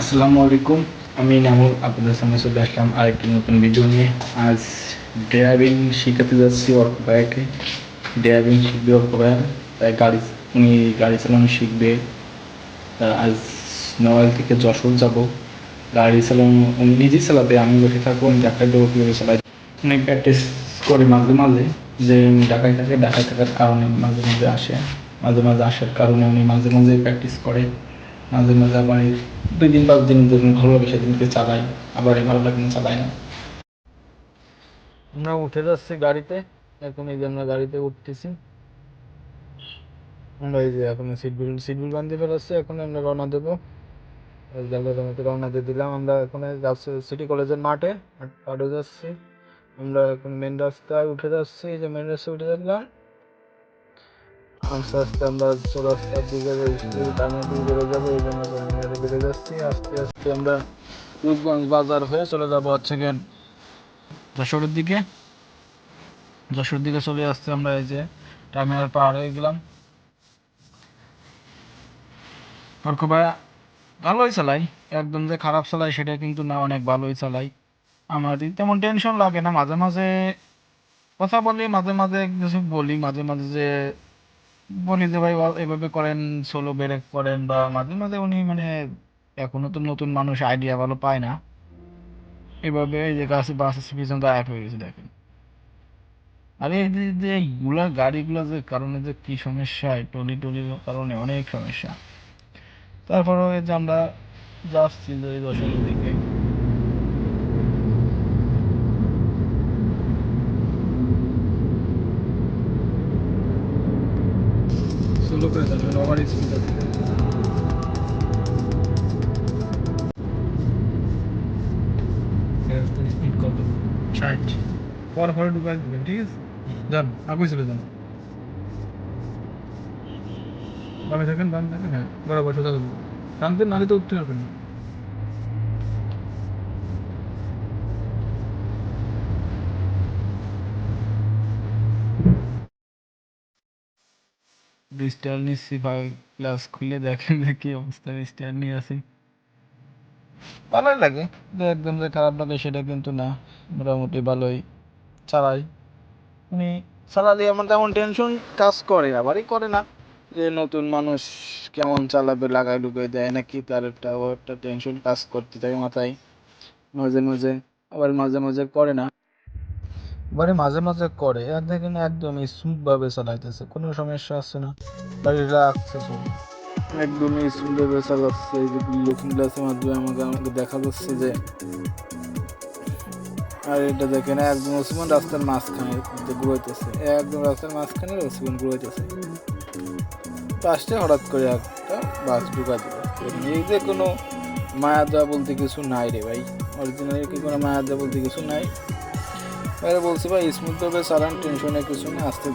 আসসালামু আলাইকুম। আমি নামুল, আপনাদের সামনে চলে আসলাম আরেকটি নতুন ভিডিও নিয়ে। আজ ড্রাইভিং শেখাতে যাচ্ছি অর্ক ভাইয়াকে ড্রাইভিং শিখবে অর্ক ভাইয়া তাই গাড়ি, উনি গাড়ি চালানো শিখবে। আজ নওয়াল থেকে যশোর যাব। গাড়ি চালানো, উনি নিজেই চালাবে, আমি বসে থাকব উনি ঢাকায় দেবো কীভাবে চালাই। উনি প্র্যাকটিস করে মাঝে মাঝে, যে ঢাকায় থাকে, ঢাকায় থাকার কারণে মাঝে মাঝে আসে। মাঝে মাঝে আসার কারণে উনি মাঝে মাঝে প্র্যাকটিস করে, মাঝে মাঝে আবার দুই দিন, পাঁচ দিন যেদিন ভালো লাগে সেদিনকে চালাই আবার এই ভালো লাগে না চালাই না। আমরা উঠে যাচ্ছি গাড়িতে, এখন এই যে আমরা গাড়িতে উঠতেছি। আমরা এই যে এখন সিট বেল্ট সিট বেল্ট বাঁধতে বেরোচ্ছি এখন আমরা রওনা দেবো। রওনা- দিয়ে দিলাম, আমরা এখন যাচ্ছি সিটি কলেজের মাঠে মাঠে যাচ্ছি। আমরা এখন মেন রাস্তায় উঠে যাচ্ছি, এই যে মেন রাস্তায় উঠে যাচ্লাম আমরা চৌরাস্তার দিকে দিকে যাব এই জন্য যাচ্ছি, আস্তে আস্তে আমরা রূপগঞ্জ বাজার হয়ে চলে যাব হচ্ছে যশোরের দিকে। যশোর দিকে চলে আমরা এই যে টার্মিনাল পার হয়ে গেলাম। ভাইয়া ভালোই চালাই। একদম যে খারাপ চালাই, সেটা কিন্তু না, অনেক ভালোই চালাই। আমার তেমন টেনশন লাগে না, মাঝে মাঝে কথা বলি, মাঝে মাঝে কিছু বলি, মাঝে মাঝে যে বলি যে ভাই এভাবে করেন, সোলো ব্রেক করেন বা মাঝে মাঝে উনি মানে এখনও তো নতুন মানুষ আইডিয়া ভালো পায় না। এভাবে এই যে গাছে বাস পিছন দাঁড়ায় হয়ে গেছে, দেখেন। আরে এই যে এইগুলা গাড়িগুলো যে কারণে যে কি সমস্যা, এই টলি টলির কারণে অনেক সমস্যা। তারপরে এই যে আমরা যাচ্ছি যে দশের দিকে স্লো করে ওভার স্পিড আছে স্পিড কত ষাট পরে ঢুকাই দেবেন ঠিক আছে? যান আগুই চলে যান। বামে থাকেন বামে থাকেন হ্যাঁ বরাবর সোজা থাকবেন টানতে নাহলে তো উঠতে পারবেন না। স্টার নিচ্ছি ভাই ক্লাস খুলে দেখেন যে কি অবস্থা স্টার নিয়ে আছি। ভালোই লাগে। যে একদম যে খারাপ লাগে সেটা কিন্তু না মোটামুটি ভালোই। চালাই। মানে চালালে আমার তেমন টেনশন কাজ করে আবারই করে না। যে নতুন মানুষ কেমন চালাবে লাগাই লুকাই দেয় নাকি তার একটা ও একটা টেনশন কাজ করতে থাকে মাথায়। মাঝে মাঝে আবার মাঝে মাঝে করে না। এবারে মাঝে মাঝে করে, আর দেখেন একদম স্মুথ ভাবে চালাইতেছে, কোনো সমস্যা আসছে না। গাড়ি রাখছে একদমই স্মুথ ভাবে চালাচ্ছে, এই যে লুকিং গ্লাসের মাধ্যমে আমাকে আমাকে দেখা যাচ্ছে যে, আর এটা দেখেন, একদম ওসমান রাস্তার মাঝখানে ঘুরাইতেছে, একদম রাস্তার মাঝখানে ওসমান ঘুরাইতেছে। পাশে হঠাৎ করে একটা বাস ঢুকা দিল। এই যে কোনো মায়া দেওয়া বলতে কিছু নাই রে ভাই। অরিজিনালি কি কোনো মায়া দেওয়া বলতে কিছু নাই? এবারে বলছি ভাই স্মুথ হবে চালান টেনশনে কিছু না আস্তে